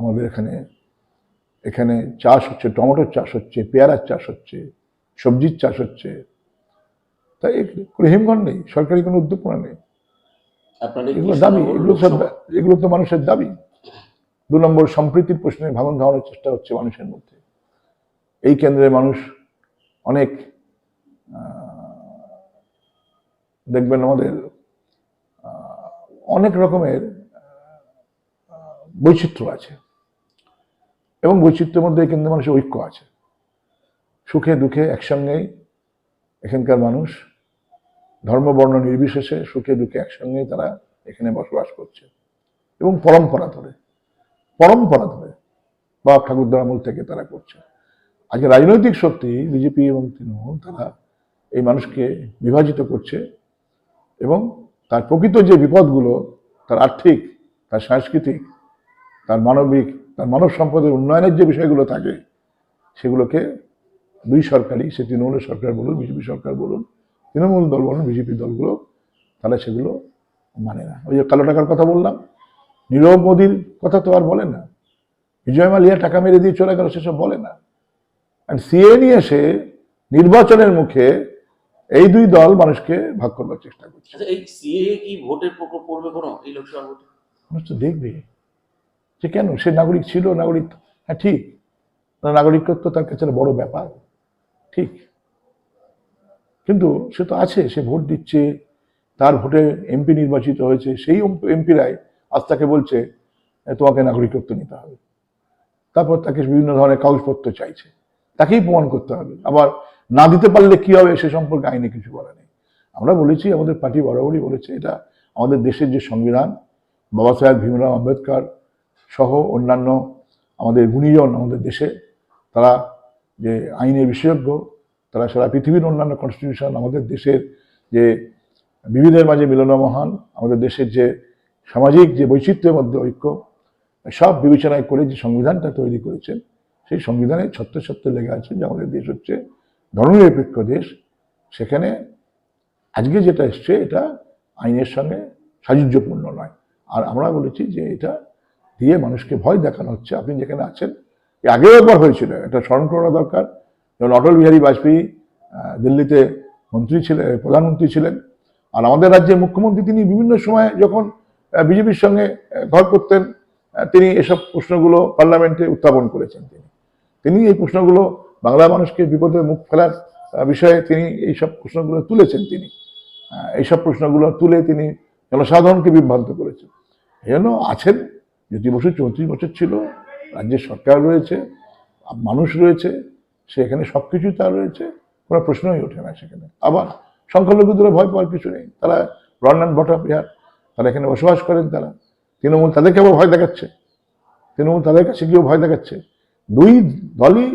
আমাদের এখানে এখানে চাষ হচ্ছে টমেটোর চাষ হচ্ছে পেয়ারার চাষ হচ্ছে সবজির চাষ হচ্ছে। তাই কোনো হিমঘর নেই সরকারি কোনো উদ্যোগপনা নেই। আপনার এগুলো দাবি এগুলো সব এগুলো তো মানুষের দাবি। দু নম্বর সম্প্রীতির প্রশ্নে ভাঙন ধারণের চেষ্টা হচ্ছে মানুষের মধ্যে। এই কেন্দ্রের মানুষ অনেক দেখবেন আমাদের অনেক রকমের বৈচিত্র্য আছে। এবং বৈচিত্র্যের মধ্যে কিন্তু মানুষের ঐক্য আছে। সুখে দুঃখে একসঙ্গেই এখানকার মানুষ ধর্ম, বর্ণ নির্বিশেষে সুখে দুঃখে একসঙ্গে তারা এখানে বসবাস করছে। এবং পরম্পরা ধরে পরম্পরা ধরে বাপ ঠাকুরদার আমল থেকে তারা করছে। আজকে রাজনৈতিক শক্তি বিজেপি এবং তৃণমূল তারা এই মানুষকে বিভাজিত করছে এবং তার প্রকৃত যে বিপদগুলো, তার আর্থিক, তার সাংস্কৃতিক, তার মানবিক তার মানব সম্পদের উন্নয়নের যে বিষয়গুলো থাকে সেগুলোকে দুই সরকারই সে তৃণমূলের সরকার বলুন বিজেপি সরকার বলুন তৃণমূল দল বলুন বিজেপি দলগুলো তারা সেগুলো মানে না। ওই যে কালো টাকার কথা বললাম নীরব মোদীর কথা তো আর বলে না। বিজয় মালিয়া টাকা মেরে দিয়ে চলে গেল সেসব বলে না। অ্যান্ড সিএ নিয়ে এসে নির্বাচনের মুখে এই দুই দল মানুষকে ভাগ করবার চেষ্টা করছে। আচ্ছা এই সিএ কি ভোটের প্রকোপ পড়বে কোনো এই লোকসভা ভোটে? মানুষ তো দেখবে যে কেন? সে নাগরিক ছিল, নাগরিক হ্যাঁ ঠিক। নাগরিকত্ব তার কাছে বড় ব্যাপার। ঠিক। কিন্তু সে তো আছে, সে ভোট দিচ্ছে, তার ভোটে এমপি নির্বাচিত হয়েছে, সেই এমপিরাই আজ তাকে বলছে তোমাকে নাগরিকত্ব নিতে হবে। তারপর তাকে বিভিন্ন ধরনের কাগজপত্র চাইছে। তাকেই প্রমাণ করতে হবে। আবার না দিতে পারলে কি হবে সে সম্পর্কে আইনে কিছু বলা নেই। আমরা বলেছি, আমাদের পার্টি বরাবরই বলেছে, এটা আমাদের দেশের যে সংবিধান বাবা সাহেব ভীমরাও আম্বেদকর সহ অন্যান্য আমাদের গুণীজন আমাদের দেশে, তারা যে আইনের বিশেষজ্ঞ, তারা সারা পৃথিবীর অন্যান্য কনস্টিটিউশন আমাদের দেশের যে বিবিধের মাঝে মিলন মহান আমাদের দেশের যে সামাজিক যে বৈচিত্র্যের মধ্যে ঐক্য, সব বিবেচনায় করে যে সংবিধানটা তৈরি করেছেন, সেই সংবিধানে ছত্র ছত্র লেগে আছে যে আমাদের দেশ হচ্ছে ধর্মনিরপেক্ষ দেশ। সেখানে আজকে যেটা এসছে, এটা আইনের সঙ্গে সাযুজ্যপূর্ণ নয়। আর আমরা বলেছি যে এটা দিয়ে মানুষকে ভয় দেখানো হচ্ছে। আপনি যেখানে আছেন আগেও একবার হয়েছিল, এটা স্মরণ করা দরকার। যেমন অটল বিহারী বাজপেয়ী দিল্লিতে মন্ত্রী ছিলেন, প্রধানমন্ত্রী ছিলেন, আর আমাদের রাজ্যের মুখ্যমন্ত্রী তিনি বিভিন্ন সময় যখন বিজেপির সঙ্গে ঘর করতেন তিনি এসব প্রশ্নগুলো পার্লামেন্টে উত্থাপন করেছেন তিনি। তিনি এই প্রশ্নগুলো বাংলা মানুষকে বিপদে মুখ ফেলার বিষয়ে তিনি এই সব প্রশ্নগুলো তুলেছেন তিনি। এইসব প্রশ্নগুলো তুলে তিনি জনসাধারণকে বিভ্রান্ত করেছেন। এই জন্য আছেন জ্যোতি বসু চৌত্রিশ বছর ছিল রাজ্যের সরকার রয়েছে, মানুষ রয়েছে, সেখানে সব কিছুই তার রয়েছে, কোনো প্রশ্নই ওঠে না সেখানে। আবার সংখ্যালঘুদের ভয় পাওয়ার কিছু নেই। তারা বটম বিহার, তারা এখানে বসবাস করেন তারা। তৃণমূল তাদেরকে আবার ভয় দেখাচ্ছে। তৃণমূল তাদের কাছে গিয়েও ভয় দেখাচ্ছে। দুই দলই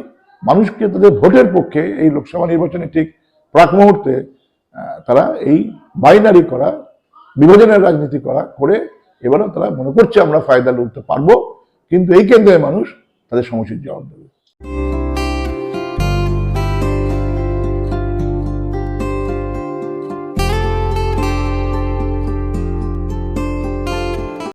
মানুষকে তাদের ভোটের পক্ষে এই লোকসভা নির্বাচনে ঠিক প্রাক মুহূর্তে তারা এই বাইনারি করা, বিভাজনের রাজনীতি করা করে এবারও তারা মনে করছে আমরা ফায়দা লুটতে পারব, কিন্তু এই কেন্দ্রের মানুষ তাদের সমস্যার জবাব দেবে।